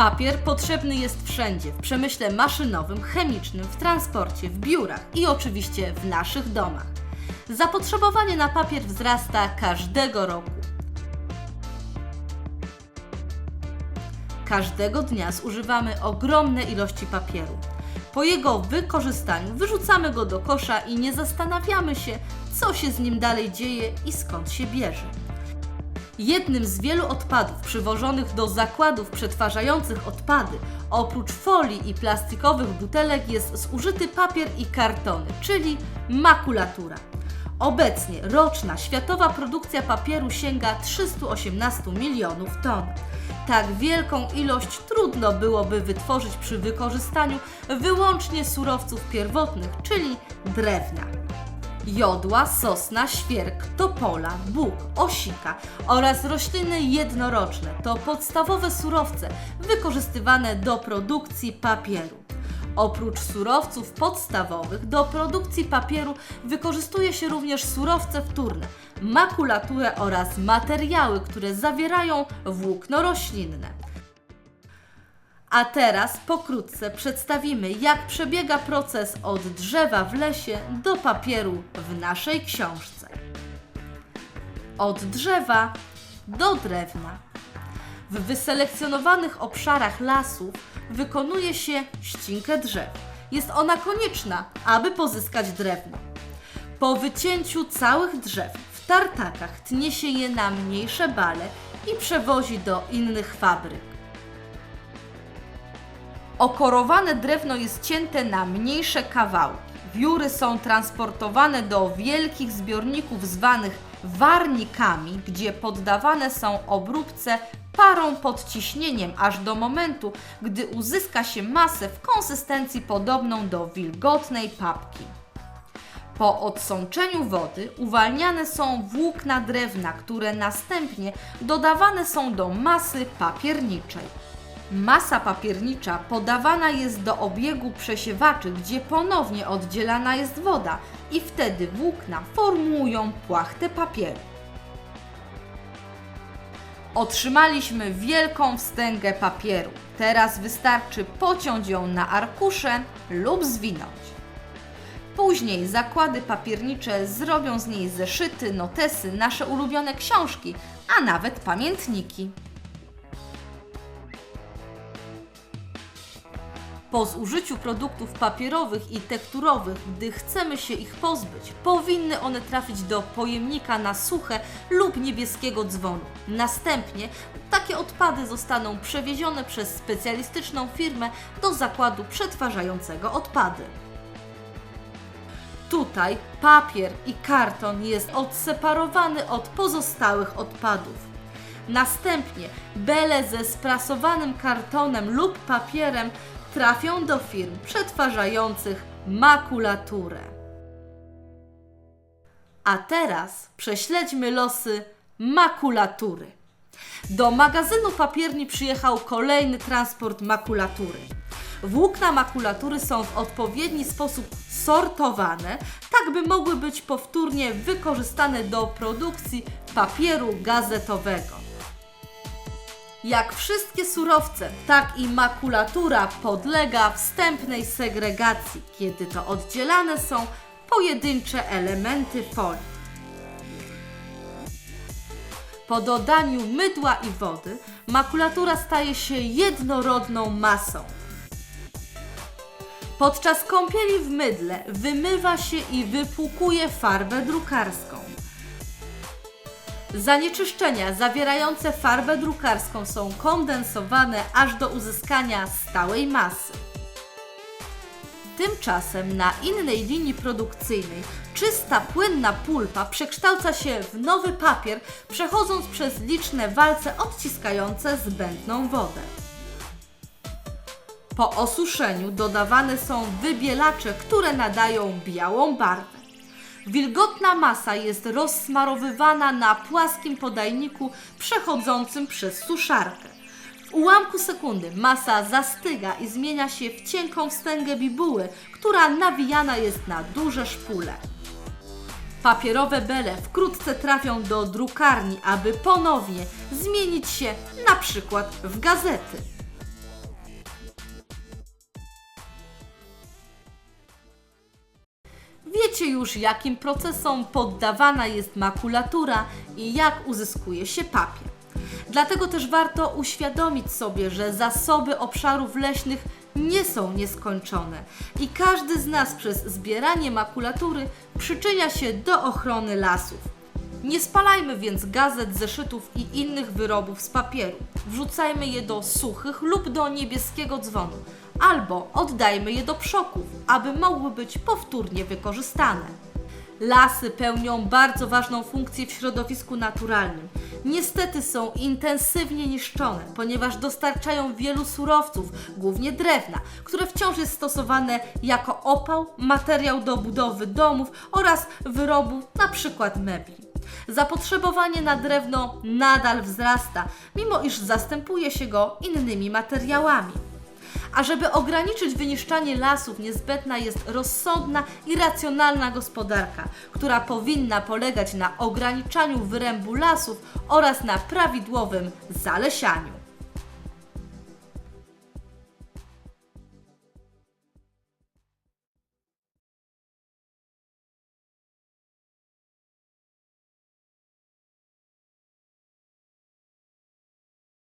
Papier potrzebny jest wszędzie w przemyśle maszynowym, chemicznym, w transporcie, w biurach i oczywiście w naszych domach. Zapotrzebowanie na papier wzrasta każdego roku. Każdego dnia zużywamy ogromne ilości papieru. Po jego wykorzystaniu wyrzucamy go do kosza i nie zastanawiamy się, co się z nim dalej dzieje i skąd się bierze. Jednym z wielu odpadów przywożonych do zakładów przetwarzających odpady, oprócz folii i plastikowych butelek, jest zużyty papier i kartony, czyli makulatura. Obecnie roczna światowa produkcja papieru sięga 318 milionów ton. Tak wielką ilość trudno byłoby wytworzyć przy wykorzystaniu wyłącznie surowców pierwotnych, czyli drewna. Jodła, sosna, świerk, topola, bóg, osika oraz rośliny jednoroczne to podstawowe surowce wykorzystywane do produkcji papieru. Oprócz surowców podstawowych do produkcji papieru wykorzystuje się również surowce wtórne, makulaturę oraz materiały, które zawierają włókno roślinne. A teraz pokrótce przedstawimy, jak przebiega proces od drzewa w lesie do papieru w naszej książce. Od drzewa do drewna. W wyselekcjonowanych obszarach lasów wykonuje się ścinkę drzew. Jest ona konieczna, aby pozyskać drewno. Po wycięciu całych drzew w tartakach tnie się je na mniejsze bale i przewozi do innych fabryk. Okorowane drewno jest cięte na mniejsze kawałki. Wióry są transportowane do wielkich zbiorników zwanych warnikami, gdzie poddawane są obróbce parą pod ciśnieniem aż do momentu, gdy uzyska się masę w konsystencji podobną do wilgotnej papki. Po odsączeniu wody uwalniane są włókna drewna, które następnie dodawane są do masy papierniczej. Masa papiernicza podawana jest do obiegu przesiewaczy, gdzie ponownie oddzielana jest woda i wtedy włókna formują płachtę papieru. Otrzymaliśmy wielką wstęgę papieru. Teraz wystarczy pociąć ją na arkusze lub zwinąć. Później zakłady papiernicze zrobią z niej zeszyty, notesy, nasze ulubione książki, a nawet pamiętniki. Po zużyciu produktów papierowych i tekturowych, gdy chcemy się ich pozbyć, powinny one trafić do pojemnika na suche lub niebieskiego dzwonu. Następnie takie odpady zostaną przewiezione przez specjalistyczną firmę do zakładu przetwarzającego odpady. Tutaj papier i karton jest odseparowany od pozostałych odpadów. Następnie bele ze sprasowanym kartonem lub papierem trafią do firm przetwarzających makulaturę. A teraz prześledźmy losy makulatury. Do magazynu papierni przyjechał kolejny transport makulatury. Włókna makulatury są w odpowiedni sposób sortowane, tak by mogły być powtórnie wykorzystane do produkcji papieru gazetowego. Jak wszystkie surowce, tak i makulatura podlega wstępnej segregacji, kiedy to oddzielane są pojedyncze elementy folii. Po dodaniu mydła i wody makulatura staje się jednorodną masą. Podczas kąpieli w mydle wymywa się i wypłukuje farbę drukarską. Zanieczyszczenia zawierające farbę drukarską są kondensowane aż do uzyskania stałej masy. Tymczasem na innej linii produkcyjnej czysta płynna pulpa przekształca się w nowy papier, przechodząc przez liczne walce odciskające zbędną wodę. Po osuszeniu dodawane są wybielacze, które nadają białą barwę. Wilgotna masa jest rozsmarowywana na płaskim podajniku przechodzącym przez suszarkę. W ułamku sekundy masa zastyga i zmienia się w cienką wstęgę bibuły, która nawijana jest na duże szpule. Papierowe bele wkrótce trafią do drukarni, aby ponownie zmienić się na przykład w gazety. Wiecie już, jakim procesom poddawana jest makulatura i jak uzyskuje się papier. Dlatego też warto uświadomić sobie, że zasoby obszarów leśnych nie są nieskończone i każdy z nas przez zbieranie makulatury przyczynia się do ochrony lasów. Nie spalajmy więc gazet, zeszytów i innych wyrobów z papieru. Wrzucajmy je do suchych lub do niebieskiego dzwonu, albo oddajmy je do przoków, aby mogły być powtórnie wykorzystane. Lasy pełnią bardzo ważną funkcję w środowisku naturalnym. Niestety są intensywnie niszczone, ponieważ dostarczają wielu surowców, głównie drewna, które wciąż jest stosowane jako opał, materiał do budowy domów oraz wyrobu np. mebli. Zapotrzebowanie na drewno nadal wzrasta, mimo iż zastępuje się go innymi materiałami. A żeby ograniczyć wyniszczanie lasów, niezbędna jest rozsądna i racjonalna gospodarka, która powinna polegać na ograniczaniu wyrębu lasów oraz na prawidłowym zalesianiu.